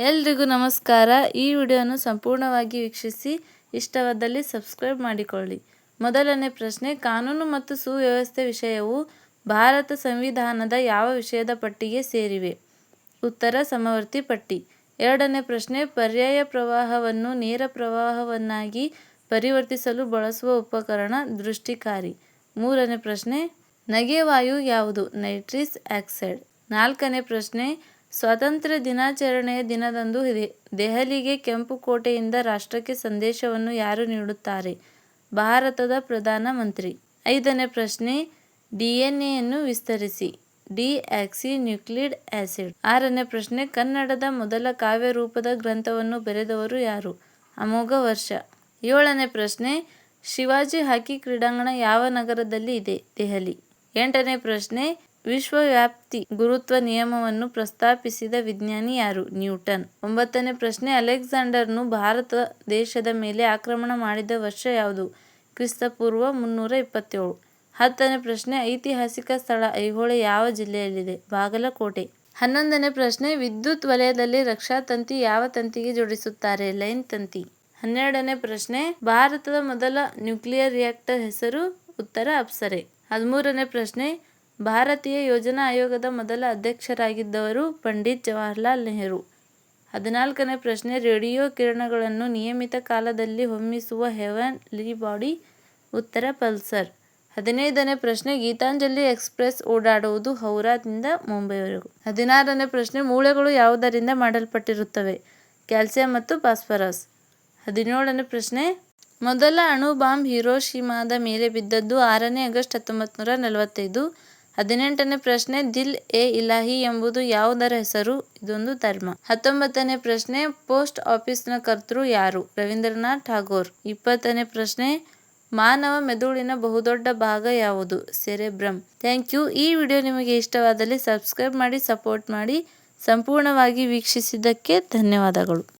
ಎಲ್ರಿಗೂ ನಮಸ್ಕಾರ. ಈ ವಿಡಿಯೋನು ಸಂಪೂರ್ಣವಾಗಿ ವೀಕ್ಷಿಸಿ, ಇಷ್ಟವಾದಲ್ಲಿ ಸಬ್ಸ್ಕ್ರೈಬ್ ಮಾಡಿಕೊಳ್ಳಿ. ಮೊದಲನೇ ಪ್ರಶ್ನೆ, ಕಾನೂನು ಮತ್ತು ಸುವ್ಯವಸ್ಥೆ ವಿಷಯವು ಭಾರತ ಸಂವಿಧಾನದ ಯಾವ ವಿಷಯದ ಪಟ್ಟಿಗೆ ಸೇರಿವೆ? ಉತ್ತರ, ಸಮವರ್ತಿ ಪಟ್ಟಿ. ಎರಡನೇ ಪ್ರಶ್ನೆ, ಪರ್ಯಾಯ ಪ್ರವಾಹವನ್ನು ನೇರ ಪ್ರವಾಹವನ್ನಾಗಿ ಪರಿವರ್ತಿಸಲು ಬಳಸುವ ಉಪಕರಣ ದೃಷ್ಟಿಕಾರಿ. ಮೂರನೇ ಪ್ರಶ್ನೆ, ನಗೆವಾಯು ಯಾವುದು? Nitrous oxide. ನಾಲ್ಕನೇ ಪ್ರಶ್ನೆ ಸ್ವಾತಂತ್ರ್ಯ ದಿನಾಚರಣೆಯ ದಿನದಂದು ದೆಹಲಿಗೆ ಕೆಂಪು ಕೋಟೆಯಿಂದ ರಾಷ್ಟ್ರಕ್ಕೆ ಸಂದೇಶವನ್ನು ಯಾರು ನೀಡುತ್ತಾರೆ? ಭಾರತದ ಪ್ರಧಾನ ಮಂತ್ರಿ. ಐದನೇ ಪ್ರಶ್ನೆ, ಡಿಎನ್ಎಯನ್ನು ವಿಸ್ತರಿಸಿ. Deoxy nucleic acid. ಆರನೇ ಪ್ರಶ್ನೆ, ಕನ್ನಡದ ಮೊದಲ ಕಾವ್ಯ ರೂಪದ ಗ್ರಂಥವನ್ನು ಬರೆದವರು ಯಾರು? ಅಮೋಘ ವರ್ಷ. ಏಳನೇ ಪ್ರಶ್ನೆ, ಶಿವಾಜಿ ಹಾಕಿ ಕ್ರೀಡಾಂಗಣ ಯಾವ ನಗರದಲ್ಲಿ ಇದೆ? ದೆಹಲಿ. ಎಂಟನೇ ಪ್ರಶ್ನೆ ವಿಶ್ವವ್ಯಾಪ್ತಿ ಗುರುತ್ವ ನಿಯಮವನ್ನು ಪ್ರಸ್ತಾಪಿಸಿದ ವಿಜ್ಞಾನಿ ಯಾರು? ನ್ಯೂಟನ್. ಒಂಬತ್ತನೇ ಪ್ರಶ್ನೆ, ಅಲೆಕ್ಸಾಂಡರ್ನು ಭಾರತ ದೇಶದ ಮೇಲೆ ಆಕ್ರಮಣ ಮಾಡಿದ ವರ್ಷ ಯಾವುದು? ಕ್ರಿಸ್ತಪೂರ್ವ ಮುನ್ನೂರ ಇಪ್ಪತ್ತೇಳು. ಹತ್ತನೇ ಪ್ರಶ್ನೆ, ಐತಿಹಾಸಿಕ ಸ್ಥಳ ಐಹೊಳೆ ಯಾವ ಜಿಲ್ಲೆಯಲ್ಲಿದೆ? ಬಾಗಲಕೋಟೆ. ಹನ್ನೊಂದನೇ ಪ್ರಶ್ನೆ, ವಿದ್ಯುತ್ ವಲಯದಲ್ಲಿ ರಕ್ಷಾ ತಂತಿ ಯಾವ ತಂತಿಗೆ ಜೋಡಿಸುತ್ತಾರೆ? ಲೈನ್ ತಂತಿ. ಹನ್ನೆರಡನೇ ಪ್ರಶ್ನೆ, ಭಾರತದ ಮೊದಲ ನ್ಯೂಕ್ಲಿಯರ್ ರಿಯಾಕ್ಟರ್ ಹೆಸರು, ಉತ್ತರ ಅಪ್ಸರೆ. ಹದಿಮೂರನೇ ಪ್ರಶ್ನೆ ಭಾರತೀಯ ಯೋಜನಾ ಆಯೋಗದ ಮೊದಲ ಅಧ್ಯಕ್ಷರಾಗಿದ್ದವರು ಪಂಡಿತ್ ಜವಾಹರಲಾಲ್ ನೆಹರು. ಹದಿನಾಲ್ಕನೇ ಪ್ರಶ್ನೆ, ರೇಡಿಯೋ ಕಿರಣಗಳನ್ನು ನಿಯಮಿತ ಕಾಲದಲ್ಲಿ ಹೊಮ್ಮಿಸುವ ಹೆವನ್ಲಿ ಬಾಡಿ? ಉತ್ತರ, ಪಲ್ಸರ್. ಹದಿನೈದನೇ ಪ್ರಶ್ನೆ, ಗೀತಾಂಜಲಿ ಎಕ್ಸ್ಪ್ರೆಸ್ ಓಡಾಡುವುದು ಹೌರಾದಿಂದ ಮುಂಬೈವರೆಗೂ. ಹದಿನಾರನೇ ಪ್ರಶ್ನೆ, ಮೂಳೆಗಳು ಯಾವುದರಿಂದ ಮಾಡಲ್ಪಟ್ಟಿರುತ್ತವೆ? ಕ್ಯಾಲ್ಸಿಯಂ ಮತ್ತು ಫಾಸ್ಫರಸ್. ಹದಿನೇಳನೇ ಪ್ರಶ್ನೆ, ಮೊದಲ ಅಣು ಬಾಂಬ್ ಹಿರೋಶಿಮಾದ ಮೇಲೆ ಬಿದ್ದದ್ದು ಆರನೇ ಆಗಸ್ಟ್ ಹತ್ತೊಂಬತ್ತು ನೂರ ನಲವತ್ತೈದು. ಹದಿನೆಂಟನೇ ಪ್ರಶ್ನೆ, ದಿಲ್ ಎ ಇಲಾಹಿ ಎಂಬುದು ಯಾವುದರ ಹೆಸರು? ಇದೊಂದು ಧರ್ಮ. ಹತ್ತೊಂಬತ್ತನೇ ಪ್ರಶ್ನೆ, ಪೋಸ್ಟ್ ಆಫೀಸ್ನ ಕರ್ತೃ ಯಾರು? ರವೀಂದ್ರನಾಥ್ ಠಾಗೋರ್. ಇಪ್ಪತ್ತನೇ ಪ್ರಶ್ನೆ, ಮಾನವ ಮೆದುಳಿನ ಬಹುದೊಡ್ಡ ಭಾಗ ಯಾವುದು? Cerebrum thank you. ಈ ವಿಡಿಯೋ ನಿಮಗೆ ಇಷ್ಟವಾದಲ್ಲಿ ಸಬ್ಸ್ಕ್ರೈಬ್ ಮಾಡಿ, ಸಪೋರ್ಟ್ ಮಾಡಿ. ಸಂಪೂರ್ಣವಾಗಿ ವೀಕ್ಷಿಸಿದ್ದಕ್ಕೆ ಧನ್ಯವಾದಗಳು.